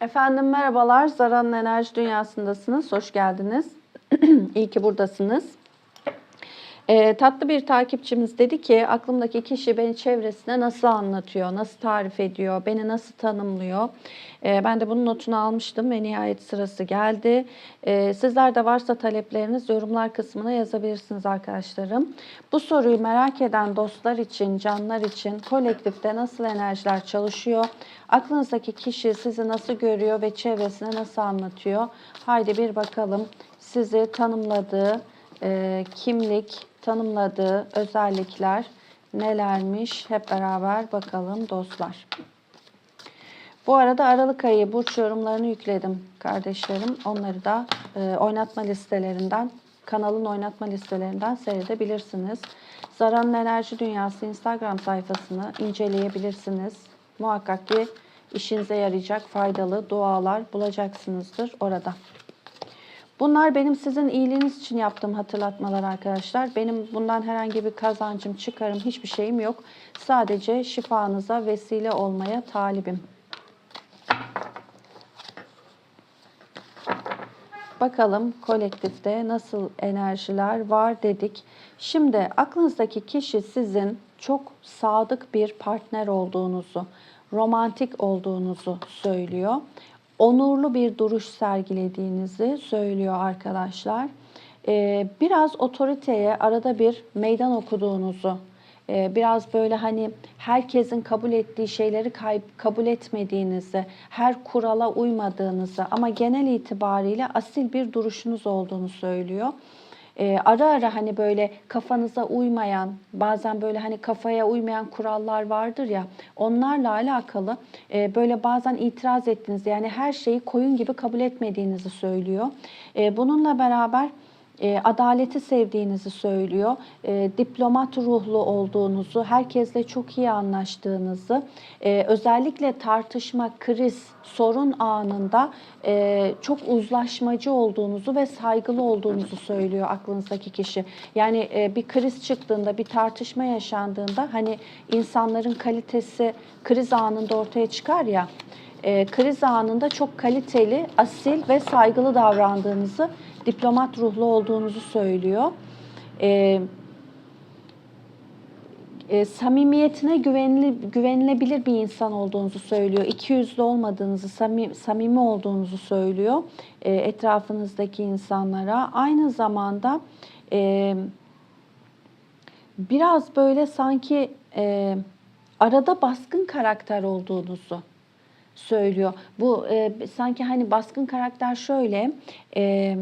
Efendim merhabalar. Zara'nın enerji dünyasındasınız. Hoş geldiniz. İyi ki buradasınız. Ee, tatlı bir takipçimiz dedi ki aklımdaki kişi beni çevresine nasıl anlatıyor, nasıl tarif ediyor, beni nasıl tanımlıyor. Ee, ben de bunun notunu almıştım ve nihayet sırası geldi. Ee, sizler de varsa talepleriniz yorumlar kısmına yazabilirsiniz arkadaşlarım. Bu soruyu merak eden dostlar için, canlar için kolektifte nasıl enerjiler çalışıyor? Aklınızdaki kişi sizi nasıl görüyor ve çevresine nasıl anlatıyor? Haydi bir bakalım sizi tanımladığı e, kimlik, tanımladığı özellikler nelermiş? Hep beraber bakalım dostlar. Bu arada Aralık ayı burç yorumlarını yükledim kardeşlerim. Onları da e, oynatma listelerinden, kanalın oynatma listelerinden seyredebilirsiniz. Zara'nın Enerji Dünyası Instagram sayfasını inceleyebilirsiniz. Muhakkak ki işinize yarayacak faydalı dualar bulacaksınızdır orada. Bunlar benim sizin iyiliğiniz için yaptığım hatırlatmalar arkadaşlar. Benim bundan herhangi bir kazancım, çıkarım, hiçbir şeyim yok. Sadece şifanıza vesile olmaya talibim. Bakalım kolektifte nasıl enerjiler var dedik. Şimdi aklınızdaki kişi sizin çok sadık bir partner olduğunuzu, romantik olduğunuzu söylüyor. Onurlu bir duruş sergilediğinizi söylüyor arkadaşlar. Ee, biraz otoriteye arada bir meydan okuduğunuzu, e, biraz böyle hani herkesin kabul ettiği şeyleri kabul etmediğinizi, her kurala uymadığınızı ama genel itibariyle asil bir duruşunuz olduğunu söylüyor. Ee, ara ara hani böyle kafanıza uymayan, bazen böyle hani kafaya uymayan kurallar vardır ya, onlarla alakalı e, böyle bazen itiraz ettiğiniz yani her şeyi koyun gibi kabul etmediğinizi söylüyor. E, bununla beraber e, adaleti sevdiğinizi söylüyor. E, diplomat ruhlu olduğunuzu, herkesle çok iyi anlaştığınızı, e, özellikle tartışma, kriz, sorun anında e, çok uzlaşmacı olduğunuzu ve saygılı olduğunuzu söylüyor aklınızdaki kişi. Yani e, bir kriz çıktığında, bir tartışma yaşandığında hani insanların kalitesi kriz anında ortaya çıkar ya e, kriz anında çok kaliteli, asil ve saygılı davrandığınızı, diplomat ruhlu olduğunuzu söylüyor. E, e, samimiyetine güvenli, güvenilebilir bir insan olduğunuzu söylüyor. İkiyüzlü olmadığınızı, samimi, samimi olduğunuzu söylüyor e, etrafınızdaki insanlara. Aynı zamanda e, biraz böyle sanki e, arada baskın karakter olduğunuzu söylüyor. Bu e, sanki hani baskın karakter şöyle... E,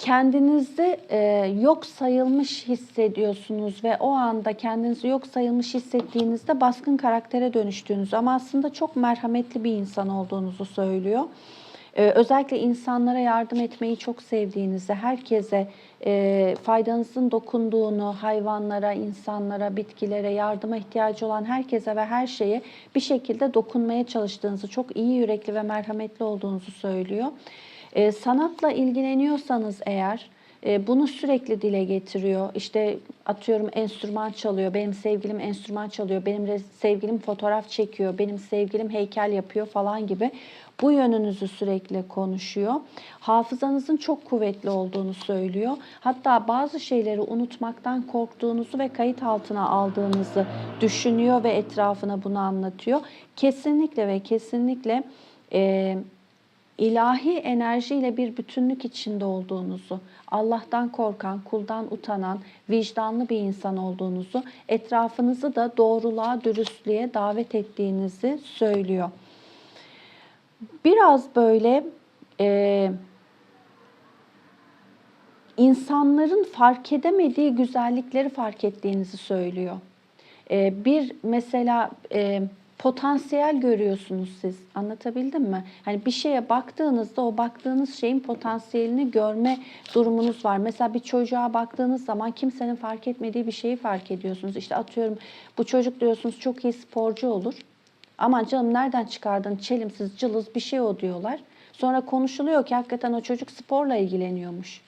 kendinizi e, yok sayılmış hissediyorsunuz ve o anda kendinizi yok sayılmış hissettiğinizde baskın karaktere dönüştüğünüzü ama aslında çok merhametli bir insan olduğunuzu söylüyor. E, özellikle insanlara yardım etmeyi çok sevdiğinizi, herkese e, faydanızın dokunduğunu, hayvanlara, insanlara, bitkilere, yardıma ihtiyacı olan herkese ve her şeye bir şekilde dokunmaya çalıştığınızı, çok iyi yürekli ve merhametli olduğunuzu söylüyor. E, sanatla ilgileniyorsanız eğer e, bunu sürekli dile getiriyor. İşte atıyorum enstrüman çalıyor, benim sevgilim enstrüman çalıyor, benim sevgilim fotoğraf çekiyor, benim sevgilim heykel yapıyor falan gibi bu yönünüzü sürekli konuşuyor. Hafızanızın çok kuvvetli olduğunu söylüyor. Hatta bazı şeyleri unutmaktan korktuğunuzu ve kayıt altına aldığınızı düşünüyor ve etrafına bunu anlatıyor. Kesinlikle ve kesinlikle e, ilahi enerjiyle bir bütünlük içinde olduğunuzu, Allah'tan korkan, kuldan utanan, vicdanlı bir insan olduğunuzu, etrafınızı da doğruluğa, dürüstlüğe davet ettiğinizi söylüyor. Biraz böyle e, insanların fark edemediği güzellikleri fark ettiğinizi söylüyor. E, bir mesela e, potansiyel görüyorsunuz siz. Anlatabildim mi? Hani bir şeye baktığınızda o baktığınız şeyin potansiyelini görme durumunuz var. Mesela bir çocuğa baktığınız zaman kimsenin fark etmediği bir şeyi fark ediyorsunuz. İşte atıyorum bu çocuk diyorsunuz çok iyi sporcu olur. Ama canım nereden çıkardın çelimsiz cılız bir şey o diyorlar. Sonra konuşuluyor ki hakikaten o çocuk sporla ilgileniyormuş.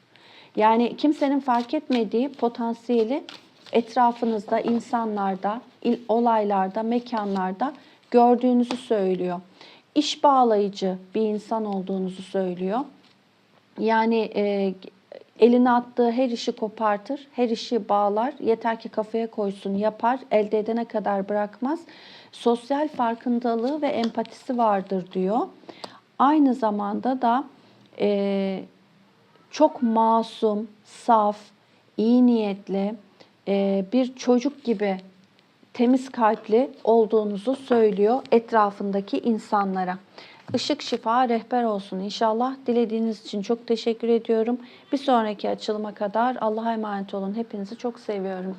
Yani kimsenin fark etmediği potansiyeli etrafınızda, insanlarda, olaylarda, mekanlarda gördüğünüzü söylüyor. iş bağlayıcı bir insan olduğunuzu söylüyor. Yani e, eline attığı her işi kopartır, her işi bağlar. Yeter ki kafaya koysun, yapar. Elde edene kadar bırakmaz. Sosyal farkındalığı ve empatisi vardır diyor. Aynı zamanda da e, çok masum, saf, iyi niyetli, bir çocuk gibi temiz kalpli olduğunuzu söylüyor etrafındaki insanlara. Işık şifa rehber olsun inşallah. Dilediğiniz için çok teşekkür ediyorum. Bir sonraki açılıma kadar Allah'a emanet olun. Hepinizi çok seviyorum.